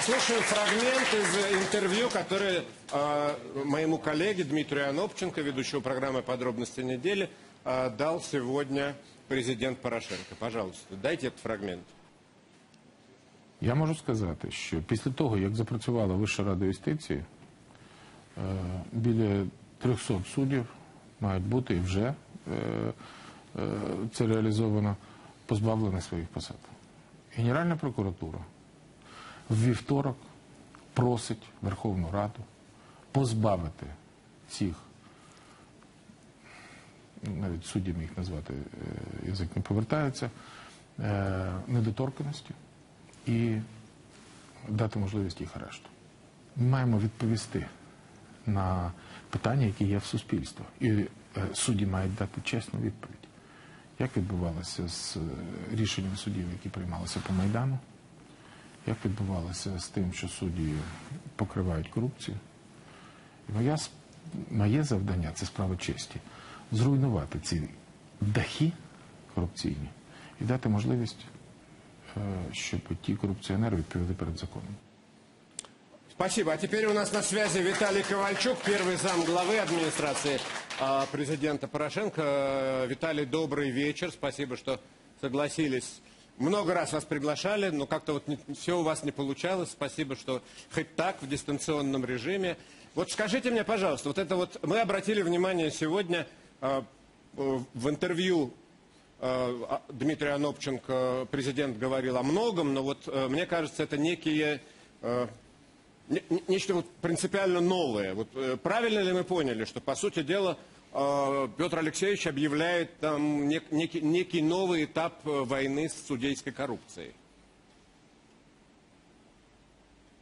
послушаем фрагмент из интервью, которое э, моему коллеге Дмитрию Анопченко, ведущему программы «Подробности недели», э, дал сегодня президент Порошенко. Пожалуйста, дайте этот фрагмент. Я можу сказати, що після того, як запрацювала Вища рада юстиції, е, біля 300 суддів мають бути і вже е, е, це реалізовано позбавлені своїх посад. Генеральна прокуратура В вівторок просить Верховну Раду позбавити цих, навіть суддями їх назвати е, язик не повертається, е, недоторканості і дати можливість їх арешту. Ми маємо відповісти на питання, які є в суспільстві. І е, судді мають дати чесну відповідь. Як відбувалося з рішенням суддів, які приймалися по Майдану? Як відбувалося з тим, що судді покривають корупцію? І моя, с- моє завдання це справа честі зруйнувати ці дахи корупційні і дати можливість, е, щоб ті корупціонери відповіли перед законом. Спасибо. А теперь у нас на связи Виталий Ковальчук, первый зам главы администрации а, президента Порошенко. Э, Виталий, добрый вечер. Спасибо, что согласились. Много раз вас приглашали, но как-то вот все у вас не получалось. Спасибо, что хоть так в дистанционном режиме. Вот скажите мне, пожалуйста, вот это вот мы обратили внимание сегодня э, э, в интервью э, а- Дмитрия Анопченко президент говорил о многом, но вот э, мне кажется, это некие э, не- не- нечто вот принципиально новое. Вот, э, правильно ли мы поняли, что, по сути дела, Петр Алексеевич объявляет там нек- некий, некий новый этап э, войны с судейской коррупцией?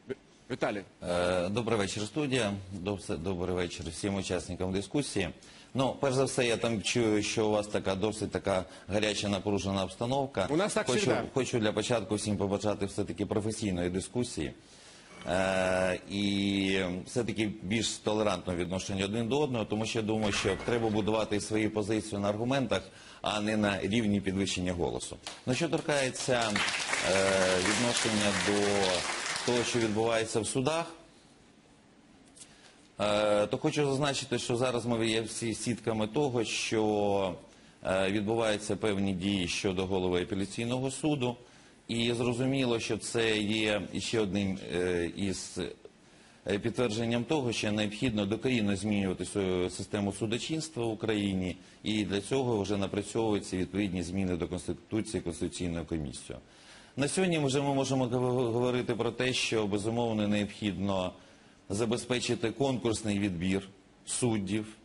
Ви- Виталий. Е, Добрий вечір, студія. Доб- Добрий вечір всім учасникам дискусії. Ну, перш за все, я там чую, що у вас така досить така гаряча напружена обстановка. У нас так хочу, всегда. хочу для початку всім побажати все-таки професійної дискусії. Е, і все-таки більш толерантного відношення один до одного, тому що я думаю, що треба будувати свої позиції на аргументах, а не на рівні підвищення голосу. Ну, що торкається е, відношення до того, що відбувається в судах, Е, то хочу зазначити, що зараз ми є всі свідками того, що відбуваються певні дії щодо голови апеляційного суду. І зрозуміло, що це є ще одним е, із е, підтвердженням того, що необхідно докорінно змінювати свою систему судочинства в Україні, і для цього вже напрацьовуються відповідні зміни до Конституції Конституційною комісією. На сьогодні вже ми можемо говорити про те, що безумовно необхідно забезпечити конкурсний відбір суддів.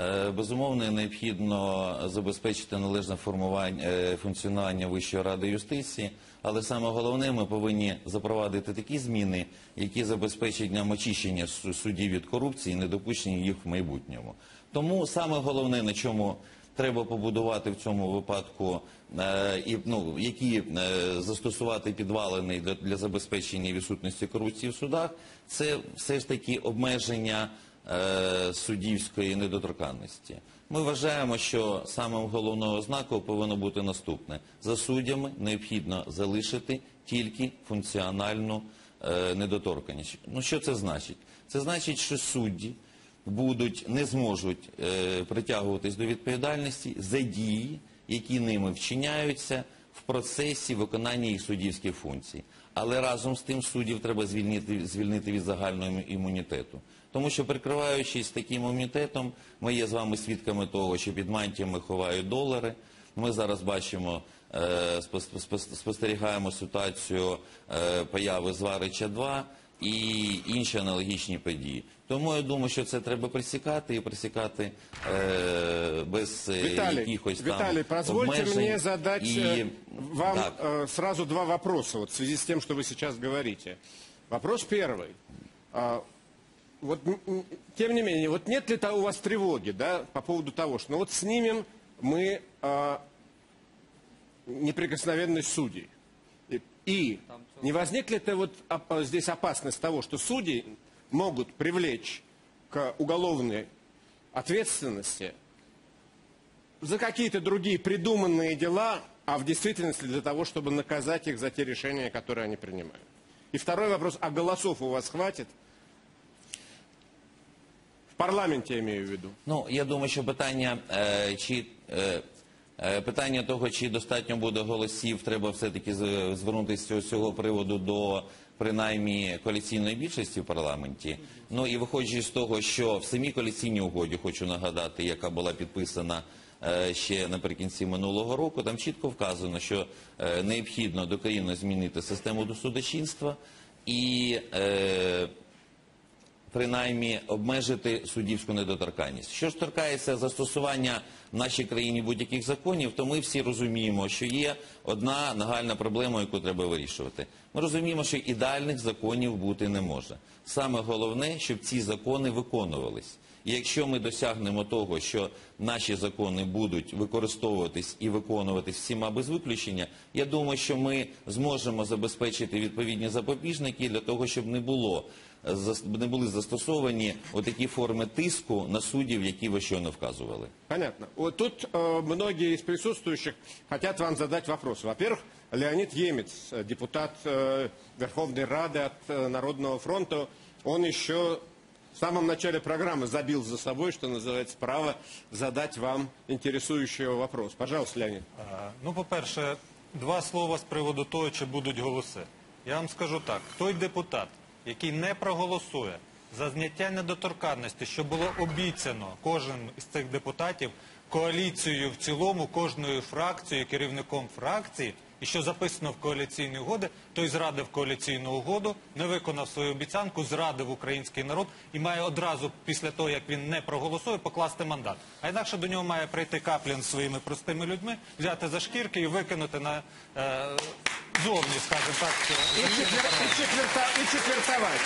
Е, Безумовно, необхідно забезпечити належне формування, е, функціонування Вищої ради юстиції, але саме головне, ми повинні запровадити такі зміни, які забезпечать нам очищення су- суддів від корупції і недопущення їх в майбутньому. Тому саме головне, на чому треба побудувати в цьому випадку, е, і ну які застосувати підвалини для, забезпечення відсутності корупції в судах, це все ж таки обмеження суддівської недоторканності. Ми вважаємо, що самим головною ознакою повинно бути наступне: за суддями необхідно залишити тільки функціональну е, недоторканність. Ну що це значить? Це значить, що судді будуть не зможуть е, притягуватись до відповідальності за дії, які ними вчиняються в процесі виконання їх суддівських функцій. Але разом з тим суддів треба звільнити, звільнити від загального імунітету. Тому що прикриваючись таким імунітетом, ми є з вами свідками того, що під мантіями ховають долари. Ми зараз бачимо, е, спос- спос- спостерігаємо ситуацію е, появи Зварича 2 і інші аналогічні події. Тому я думаю, що це треба пресікати і пресікати е, без е, Виталий, якихось там Виталий, позвольте обмежень. мне задать І- э, вам Так. э, сразу два вопроса вот, в связи с тем, что вы сейчас говорите. Вопрос первый. А, вот, тем не менее, вот нет ли то у вас тревоги да, по поводу того, что ну, вот снимем мы а, неприкосновенность судей? И, и не возникнет ли вот оп- здесь опасность того, что судьи могут привлечь к уголовной ответственности за какие-то другие придуманные дела, а в действительности для того, чтобы наказать их за те решения, которые они принимают. И второй вопрос, а голосов у вас хватит? В парламенте я имею в виду. Ну, я думаю, що питання, е, чи, е, е, питання того, чи достатньо буде голосів, треба все-таки з- звернутися з цього приводу до принаймні коаліційної більшості в парламенті. Ну і виходячи з того, що в самій коаліційній угоді, хочу нагадати, яка була підписана е, ще наприкінці минулого року, там чітко вказано, що е, необхідно докорінно змінити систему судочинства і е, принаймні обмежити суддівську недоторканність. Що ж торкається застосування в нашій країні будь-яких законів, то ми всі розуміємо, що є одна нагальна проблема, яку треба вирішувати. Ми розуміємо, що ідеальних законів бути не може. Саме головне, щоб ці закони виконувались. І якщо ми досягнемо того, що наші закони будуть використовуватись і виконуватись всіма без виключення, я думаю, що ми зможемо забезпечити відповідні запобіжники для того, щоб не було не були застосовані отакі форми тиску на суддів, які ви щойно вказували. Понятно. Вот тут э, многие из присутствующих хотят вам задать вопрос. Во-первых, Леонид Емец, э, депутат э, Верховной Рады от э, Народного фронта, он еще в самом начале программы забил за собой, что называется, право задать вам интересующий вопрос. Пожалуйста, Леонид. Е, Ну, по-перше, два слова з приводу того, чи будуть голоси. Я вам скажу так: той депутат, який не проголосує за зняття недоторканності, що було обіцяно кожен із цих депутатів коаліцією в цілому, кожною фракцією, керівником фракції, і що записано в коаліційній угоді, той зрадив коаліційну угоду, не виконав свою обіцянку, зрадив український народ і має одразу після того, як він не проголосує, покласти мандат. А інакше до нього має прийти Каплін своїми простими людьми, взяти за шкірки і викинути на е, зовні, скажімо так. Четвер- и четверта- и четвертовать.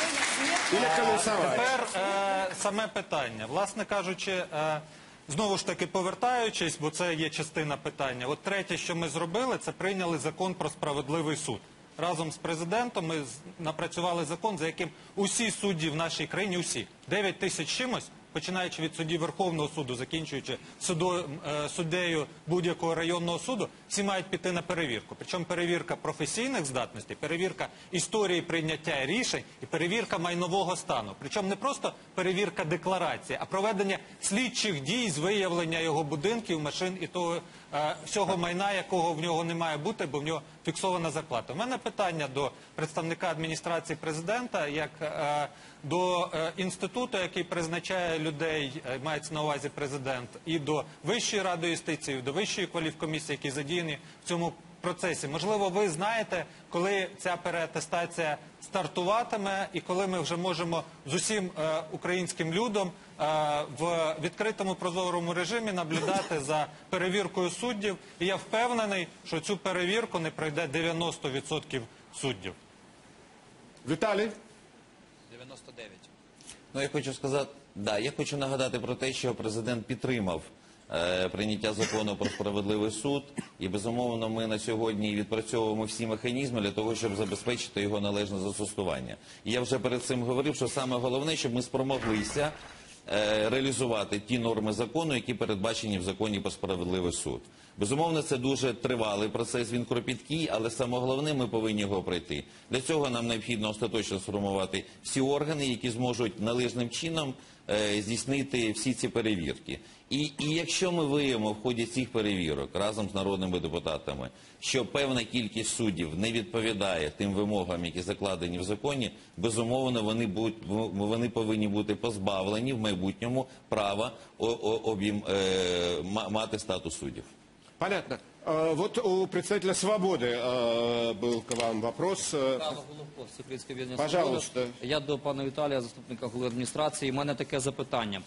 Или колесовать. Тепер е, саме питання. Власне кажучи, е, знову ж таки повертаючись, бо це є частина питання. От третє, що ми зробили, це прийняли закон про справедливий суд. Разом з президентом ми з- напрацювали закон, за яким усі судді в нашій країні, усі 9 тисяч чимось, починаючи від судді Верховного суду, закінчуючи судо- е, суддею будь-якого районного суду, всі мають піти на перевірку. Причому перевірка професійних здатностей, перевірка історії прийняття рішень і перевірка майнового стану. Причому не просто перевірка декларації, а проведення слідчих дій з виявлення його будинків, машин і того е, всього майна, якого в нього не має бути, бо в нього фіксована зарплата. У мене питання до представника адміністрації президента, як е, до е, інституту, який призначає людей, е, мається на увазі президент, і до Вищої ради юстиції, до Вищої кваліфкомісії, які задіяні в цьому процесі. Можливо, ви знаєте, коли ця переатестація стартуватиме, і коли ми вже можемо з усім е, українським людом е, в відкритому прозорому режимі наблюдати за перевіркою суддів. І я впевнений, що цю перевірку не пройде 90% суддів. Виталий. 99. Ну, я хочу сказати, да, я хочу нагадати про те, що президент підтримав прийняття закону про справедливий суд, і безумовно ми на сьогодні відпрацьовуємо всі механізми для того, щоб забезпечити його належне застосування. І я вже перед цим говорив, що саме головне, щоб ми спромоглися е, реалізувати ті норми закону, які передбачені в законі про справедливий суд. Безумовно, це дуже тривалий процес, він кропіткий, але саме головне, ми повинні його пройти. Для цього нам необхідно остаточно сформувати всі органи, які зможуть належним чином е, здійснити всі ці перевірки. І, і якщо ми виявимо в ході цих перевірок разом з народними депутатами, що певна кількість суддів не відповідає тим вимогам, які закладені в законі, безумовно вони, будь, вони повинні бути позбавлені в майбутньому права об'єм, е, мати статус суддів. Понятно. Э, Вот у представителя «Свободы» э, был к вам вопрос. Э, Михайло Головко, Всеукраїнське об'єднання Пожалуйста. «Свобода». Я до пана Віталія, заступника голови адміністрації. У мене таке запитання.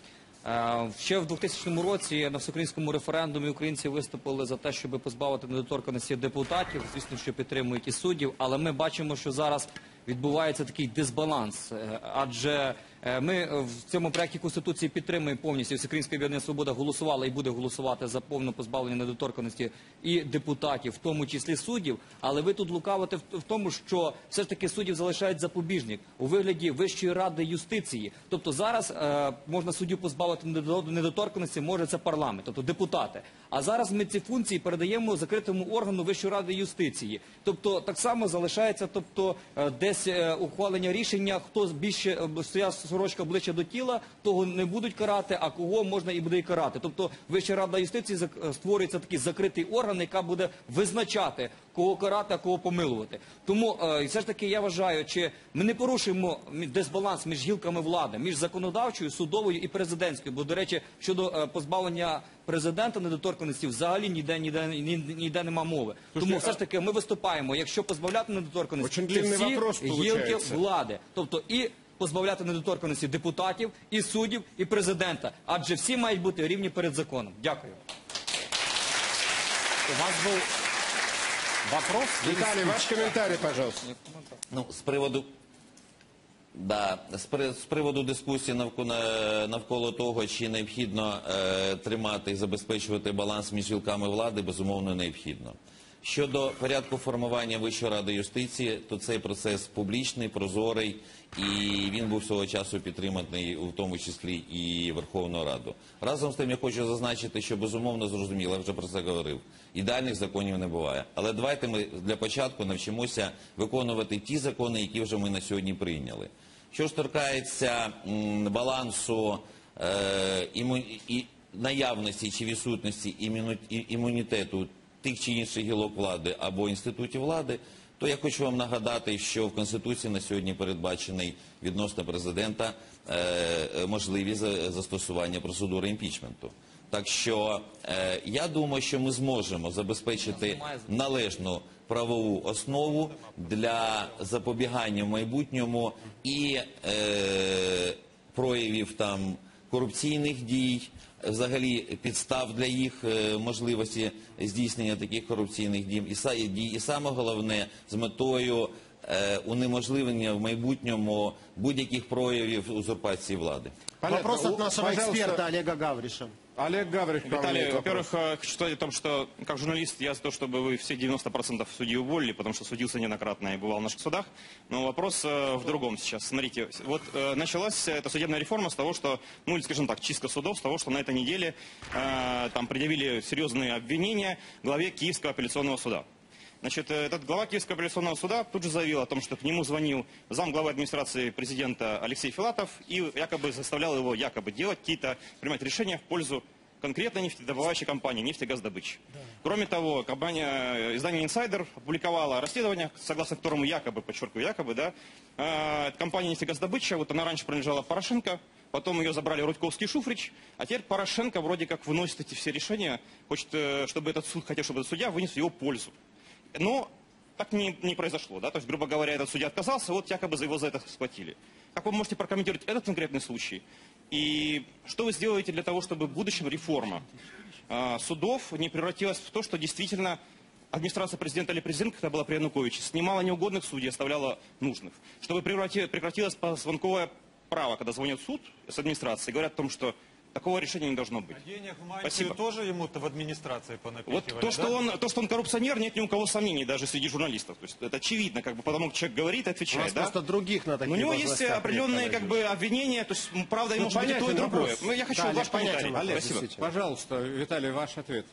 Е, Ще в 2000 році на всеукраїнському референдумі українці виступили за те, щоб позбавити недоторканості депутатів. Звісно, що підтримують і суддів, але ми бачимо, що зараз відбувається такий дисбаланс, Е, адже Е, ми е, в цьому проєкті Конституції підтримуємо повністю Всеукраїнська об'єднання Свобода голосувала і буде голосувати за повне позбавлення недоторканості і депутатів, в тому числі суддів. Але ви тут лукавите в, тому, що все ж таки суддів залишають запобіжник у вигляді Вищої ради юстиції. Тобто зараз е, можна суддю позбавити недо- недоторканості, може це парламент, тобто депутати. А зараз ми ці функції передаємо закритому органу Вищої ради юстиції. Тобто так само залишається, тобто е, десь е, ухвалення рішення, хто більше е, стояв сорочка ближче до тіла, того не будуть карати, а кого можна і буде і карати. Тобто Вища рада юстиції е, створюється такий закритий орган, яка буде визначати, кого карати, а кого помилувати. Тому е, все ж таки я вважаю, чи ми не порушуємо дисбаланс між гілками влади, між законодавчою, судовою і президентською. Бо, до речі, щодо е, позбавлення президента недоторканості взагалі ніде ніде ні- ніде нема мови. Тому все ж таки ми виступаємо, якщо позбавляти недоторканості, це всі вопрос гілки влади, тобто і позбавляти недоторканості депутатів, і суддів, і президента, адже всі мають бути рівні перед законом. Дякую. У вас був вопрос? Виталий, ваш комментарий, пожалуйста. Ну, з приводу. Да, з, при- з приводу дискусії навколо, навколо того, чи необхідно е, тримати і забезпечувати баланс між гілками влади, безумовно необхідно. Щодо порядку формування Вищої ради юстиції, то цей процес публічний, прозорий, і він був свого часу підтриманий, у тому числі і Верховною Раду. Разом з тим я хочу зазначити, що безумовно зрозуміло, я вже про це говорив. Ідеальних законів не буває. Але давайте ми для початку навчимося виконувати ті закони, які вже ми на сьогодні прийняли. Що ж торкається балансу е, наявності чи відсутності імуні- і- імунітету тих чи інших гілок влади або інститутів влади, то я хочу вам нагадати, що в Конституції на сьогодні передбачений відносно президента е, е, можливість за- застосування процедури імпічменту. Так що е, я думаю, що ми зможемо забезпечити належну правову основу для запобігання в майбутньому і е, проявів там корупційних дій, взагалі підстав для їх е, можливості здійснення таких корупційних дій, і, дій, і саме головне з метою е, унеможливлення в майбутньому будь-яких проявів узурпації влади. Вопрос от нашего эксперта Олега Гавриша. Олег Гавриш, к вам Виталий, во-первых, э, хочу сказать о том, что как журналист я за то, чтобы вы все 90% судей уволили, потому что судился неоднократно и бывал в наших судах. Но вопрос э, в другом сейчас. Смотрите, вот э, началась эта судебная реформа с того, что, ну или скажем так, чистка судов, с того, что на этой неделе э, там предъявили серьезные обвинения главе Киевского апелляционного суда. Значит, э, этот глава Киевского апелляционного суда тут же заявил о том, что к нему звонил зам главы администрации президента Алексей Филатов и якобы заставлял его якобы делать какие-то, принимать решения в пользу конкретной нефтедобывающей компании «Нефтегаздобыч». Кроме того, компания, э, издание «Инсайдер» опубликовало расследование, согласно которому якобы, подчеркиваю, якобы, да, э, компания «Нефтегаздобыча», вот она раньше принадлежала Порошенко, потом ее забрали Рудьковский и Шуфрич, а теперь Порошенко вроде как выносит эти все решения, хочет, чтобы этот суд, хотел, чтобы этот судья вынес в его пользу. Но так не, не произошло, да, то есть, грубо говоря, этот судья отказался, вот якобы его за это схватили. Как вы можете прокомментировать этот конкретный случай? И что вы сделаете для того, чтобы в будущем реформа а, судов не превратилась в то, что действительно администрация президента или президент, когда была при Януковиче, снимала неугодных судей, оставляла нужных. Чтобы преврати- прекратилось позвонковое право, когда звонит суд с администрации, говорят о том, что такого решения не должно быть. Денег в мантию Спасибо. тоже ему-то в администрации Вот понапихивали, то, что да? он, то, что он коррупционер, нет ни у кого сомнений, даже среди журналистов. То есть это очевидно, как бы потому как человек говорит и У отвечает, нас да? просто других на таких Но у него есть определенные как бы обвинения, то есть правда, ему Ну, может быть и то, и понятен другое. Ну, я хочу Да, ваш Олег, понятен комментарий. Олег, Спасибо. пожалуйста, Виталий, ваш ответ.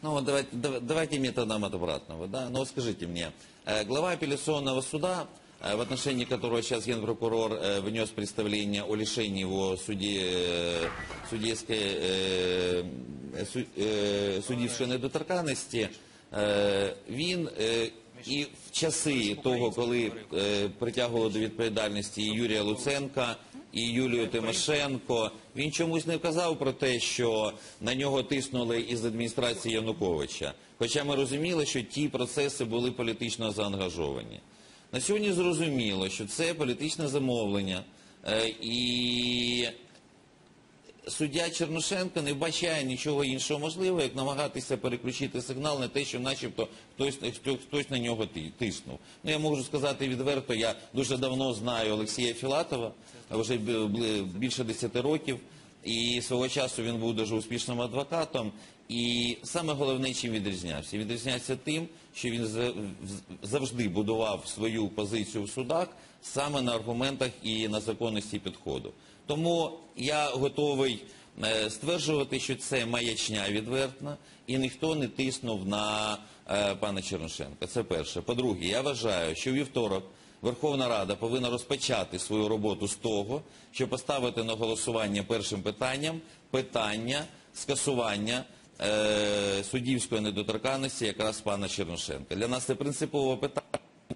Ну, вот давайте, дав- давайте методом от обратного. Да? Ну, вот скажите мне, э, глава апелляционного суда, в отношении которого сейчас генпрокурор э, внес представление о лишении его суди, э, судейской, э, су- э, суддівської недоторканності, е, він е, і в часи того, коли е, притягували до відповідальності і Юрія Луценка, і Юлію Тимошенко, він чомусь не вказав про те, що на нього тиснули із адміністрації Януковича. Хоча ми розуміли, що ті процеси були політично заангажовані. На сьогодні зрозуміло, що це політичне замовлення, е, і суддя Чернушенко не вбачає нічого іншого можливого, як намагатися переключити сигнал на те, що начебто хтось, хтось на нього тиснув. Ну, я можу сказати відверто, я дуже давно знаю Олексія Філатова, вже більше 10 років. І свого часу він був дуже успішним адвокатом. І саме головне, чим відрізнявся? Відрізнявся тим, що він за- завжди будував свою позицію в судах саме на аргументах і на законності підходу. Тому я готовий е, стверджувати, що це маячня відвертна, і ніхто не тиснув на е, пана Черношенка. Це перше. По-друге, я вважаю, що вівторок Верховна Рада повинна розпочати свою роботу з того, щоб поставити на голосування першим питанням питання скасування е, суддівської недоторканності якраз пана Черношенка. Для нас це принципове питання.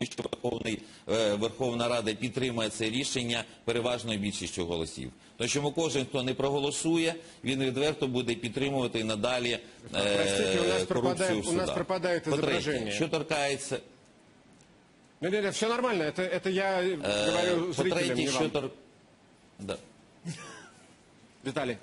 Що Верховний, е, Верховна Рада підтримує це рішення переважною більшістю голосів. Тому що кожен, хто не проголосує, він відверто буде підтримувати і надалі е, Простите, у нас корупцію в у нас пропадає зображення. Що торкається, Нет, нет, все нормально, это, это я е, говорю зрителям, не вам. да. Виталий.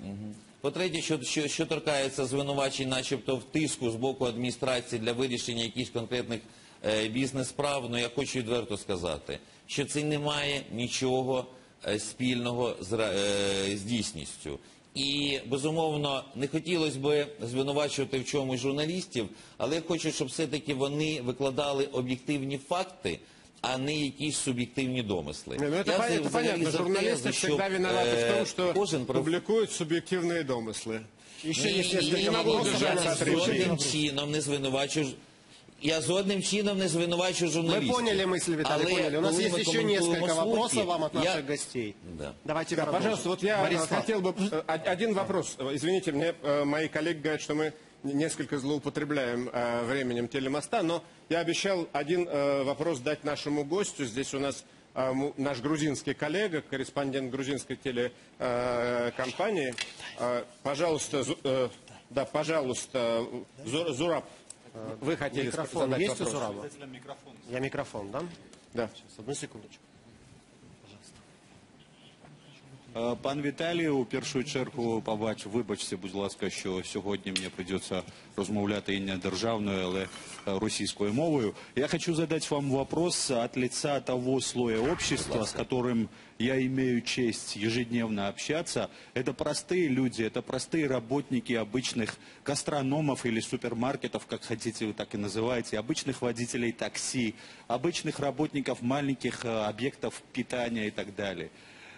По-третє, що, що, що торкається звинувачень, начебто в тиску з боку адміністрації для вирішення якихось конкретних е, бізнес-справ, ну я хочу відверто сказати, що це не має нічого е, спільного з, е, з дійсністю. І, безумовно, не хотілося б звинувачувати в чомусь журналістів, але я хочу, щоб все-таки вони викладали об'єктивні факти, а не якісь суб'єктивні домисли. Не, ну это, Я пон- за- это взагалі понятно, за те, журналисты щоб, всегда виноваты е, в том, что кожен проф- публикуют субъективные домыслы. Еще Ні, есть ні, несколько ні, ні, вопросов, ні, удержаться я от жодним решения. чином не звинувачую. ж- Я жодним чином не звинувачую журналістів. Мы поняли мысль, Виталий, Але поняли. У нас коли есть ми еще коментуємо несколько слухи, вопросов вам от наших я- гостей. Да. Давайте Да, продолжим. пожалуйста, вот я э, Борислав. хотел бы э, од- один вопрос. Э, Извините, мне э, мои коллеги говорят, что мы несколько злоупотребляем э, временем телемоста, но я обещал один э, вопрос дать нашему гостю. Здесь у нас э, наш грузинский коллега, корреспондент грузинской телекомпании. Э, Пожалуйста, Зу- э, да, пожалуйста, Зу- Зураб, вы хотели Микрофон задать есть у вопрос? Зураба? Я микрофон, да? Да. Сейчас, одну секундочку. Е, Пан Віталій, у першу чергу, побач, вибачте, будь ласка, що сьогодні мені придеться розмовляти і не державною, але е, російською мовою. Я хочу задать вам вопрос от лица того слоя общества, с которым я имею честь ежедневно общаться. Это простые люди, это простые работники обычных гастрономов или супермаркетов, как хотите, вы так и называете, обычных водителей такси, обычных работников маленьких э, объектов питания и так далее.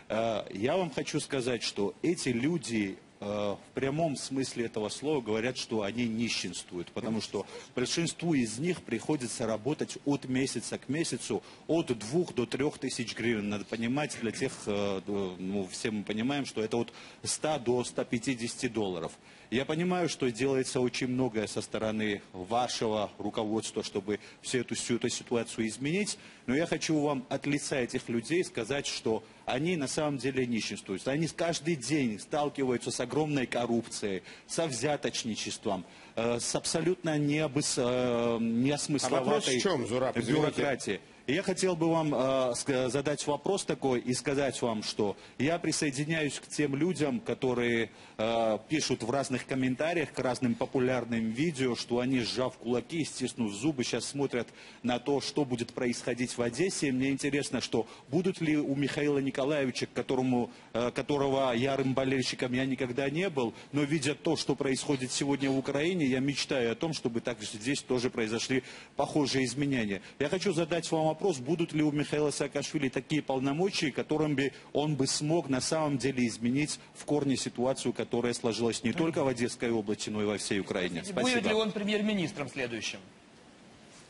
Э, Я вам хочу сказать, что эти люди э, в прямом смысле этого слова говорят, что они нищенствуют, потому что большинству из них приходится работать от месяца к месяцу от двух до трех тысяч гривен. Надо понимать, для тех, э, ну, все мы понимаем, что это от 100 до 150 долларов. Я понимаю, что делается очень многое со стороны вашего руководства, чтобы всю эту, всю эту ситуацию изменить, но я хочу вам от лица этих людей сказать, что они на самом деле нищенствуют. Они каждый день сталкиваются с огромной коррупцией, со взяточничеством, э, с абсолютно необыс, э, неосмысловатой А в чем, Зураб, бюрократией. Я хотел бы вам э, задать вопрос такой и сказать вам, что я присоединяюсь к тем людям, которые э, пишут в разных комментариях к разным популярным видео, что они, сжав кулаки, стиснув зубы, сейчас смотрят на то, что будет происходить в Одессе. И мне интересно, что будут ли у Михаила Николаевича, которому, э, которого ярым болельщиком я никогда не был, но видя то, что происходит сегодня в Украине, я мечтаю о том, чтобы также здесь тоже произошли похожие изменения. Я хочу задать вам вопрос, будут ли у Михаила Саакашвили такие полномочия, которым бы он бы смог на самом деле изменить в корне ситуацию, которая сложилась не только в Одесской области, но и во всей Украине. Будет ли Спасибо. он премьер-министром следующим?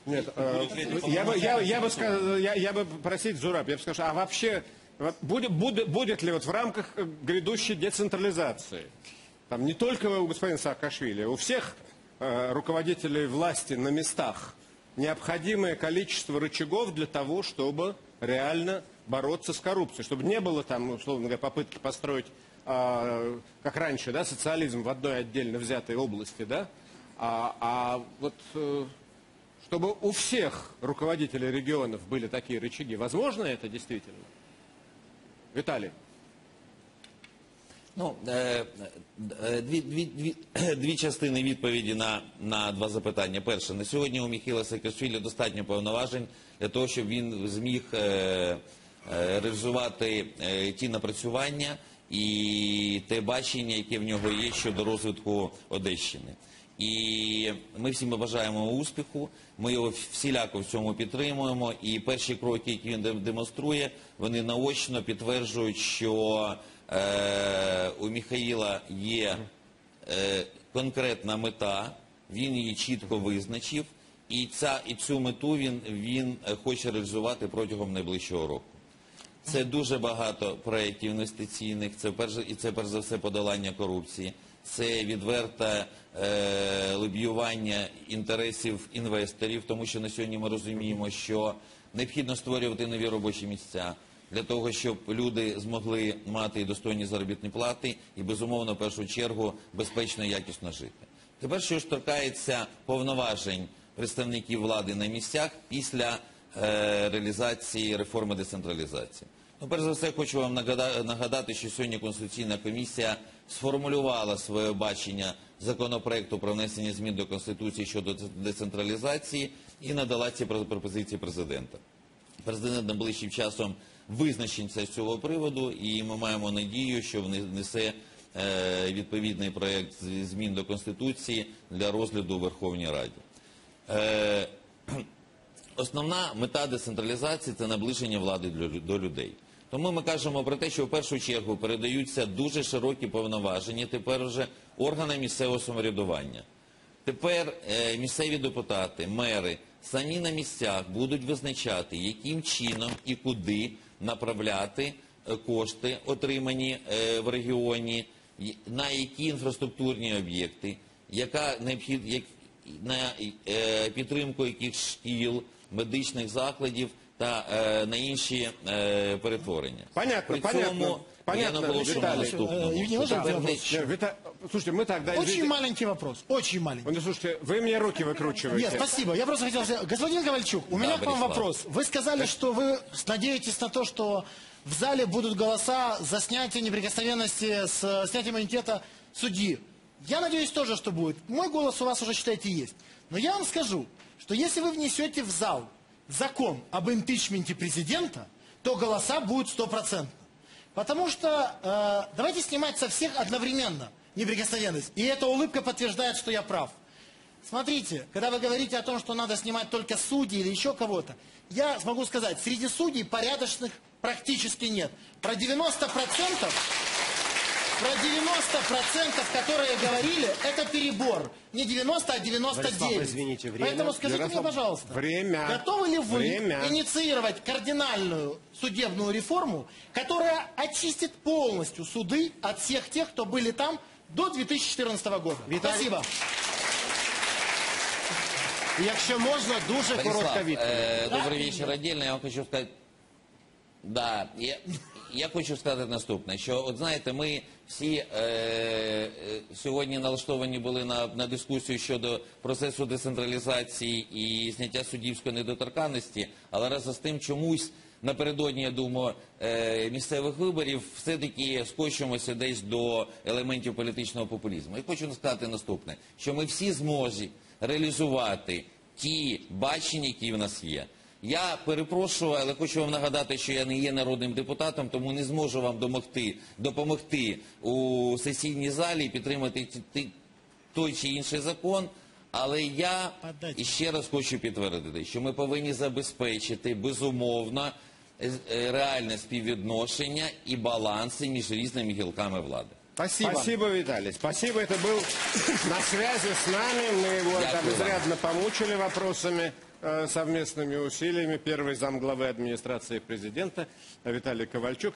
Нет, э, я, бы, я, я бы сказал, я, я бы просить Зураб, я бы сказал, а вообще будет, будет, будет ли вот в рамках э, грядущей децентрализации, там не только у господина Саакашвили, у всех э, руководителей власти на местах необходимое количество рычагов для того, чтобы реально бороться с коррупцией, чтобы не было там, условно говоря, попытки построить, а, как раньше, да, социализм в одной отдельно взятой области, да, а, а вот э, чтобы у всех руководителей регионов были такие рычаги. Возможно это действительно? Виталий. Ну, е, е, дві, дві, дві, дві частини відповіді на, на два запитання. Перше, на сьогодні у Міхіла Саакашвілі достатньо повноважень для того, щоб він зміг е, е, реалізувати е, ті напрацювання і те бачення, яке в нього є щодо розвитку Одещини. І ми всім бажаємо успіху. Ми його всіляко в цьому підтримуємо. І перші кроки, які він демонструє, вони наочно підтверджують, що е, у Міхаїла є е, конкретна мета, він її чітко визначив, і, ця, і цю мету він, він е, хоче реалізувати протягом найближчого року. Це дуже багато проєктів інвестиційних, це перш, і це перш за все подолання корупції, це відверте е, лобіювання інтересів інвесторів, тому що на сьогодні ми розуміємо, що необхідно створювати нові робочі місця для того, щоб люди змогли мати достойні заробітні плати і, безумовно, в першу чергу, безпечно і якісно жити. Тепер, що ж торкається повноважень представників влади на місцях після е, реалізації реформи децентралізації. Ну, перш за все, хочу вам нагадати, що сьогодні Конституційна комісія сформулювала своє бачення законопроекту про внесення змін до Конституції щодо децентралізації і надала ці про- пропозиції президента. Президент найближчим часом визначиться з цього приводу, і ми маємо надію, що внесе е, відповідний проєкт змін до Конституції для розгляду у Верховній Раді. Е, Основна мета децентралізації це наближення влади до людей. Тому ми кажемо про те, що в першу чергу передаються дуже широкі повноваження тепер вже органам місцевого самоврядування. Тепер е, місцеві депутати, мери самі на місцях будуть визначати, яким чином і куди направляти е, кошти, отримані е, в регіоні, на які інфраструктурні об'єкти, яка необхід, на е, підтримку яких шкіл, медичних закладів та на інші перетворення. Понятно, При цьому Понятно, на Віталій. наступному. Э, Евгений, можно Тепер один не- вопрос? Вита- Слушайте, мы тогда... Очень извините- маленький вопрос, очень маленький. Ну, слушайте, вы мне руки выкручиваете. Нет, спасибо. Я просто хотел сказать, господин Ковальчук, у меня к вам вопрос. Вы сказали, что вы надеетесь на то, что в зале будут голоса за снятие неприкосновенности с снятием иммунитета судьи. Я надеюсь тоже, что будет. Мой голос у вас уже, считайте, есть. Но я вам скажу, что если вы внесете в зал закон об импичменте президента, то голоса будут стопроцентно. Потому что э, давайте снимать со всех одновременно неприкосновенность. И эта улыбка подтверждает, что я прав. Смотрите, когда вы говорите о том, что надо снимать только судей или еще кого-то, я смогу сказать, среди судей порядочных практически нет. Про 90%, про 90%, которые говорили, это перебор. Не 90, а 99. Борислав, извините, время. Поэтому скажите Ярослав, мне, пожалуйста, время. готовы ли вы Время. инициировать кардинальную судебную реформу, которая очистит полностью суды от всех тех, кто были там до 2014 года? Виталий- Спасибо. Якщо можна, дуже коротка Борислав, відповідь. э, добрый вечер отдельно. Я вам хочу сказать, да, я, я хочу сказати наступне, що от знаєте, ми всі е, е, сьогодні налаштовані були на, на дискусію щодо процесу децентралізації і зняття суддівської недоторканності, але разом з тим чомусь напередодні, я думаю, е, місцевих виборів все-таки скочимося десь до елементів політичного популізму. І хочу сказати наступне, що ми всі зможемо реалізувати ті бачення, які в нас є. Я перепрошую, але хочу вам нагадати, що я не є народним депутатом, тому не зможу вам домогти, допомогти у сесійній залі і підтримати ті- ті- той чи інший закон. Але я Подайте. іще раз хочу підтвердити, що ми повинні забезпечити безумовно е, е, реальне співвідношення і баланси між різними гілками влади. Спасибо. Спасибо, Виталий. Спасибо. Это был на связи с нами. Мы его Дякую там вам. изрядно помучили вопросами э, совместными усилиями. Первый замглавы администрации президента Виталий Ковальчук.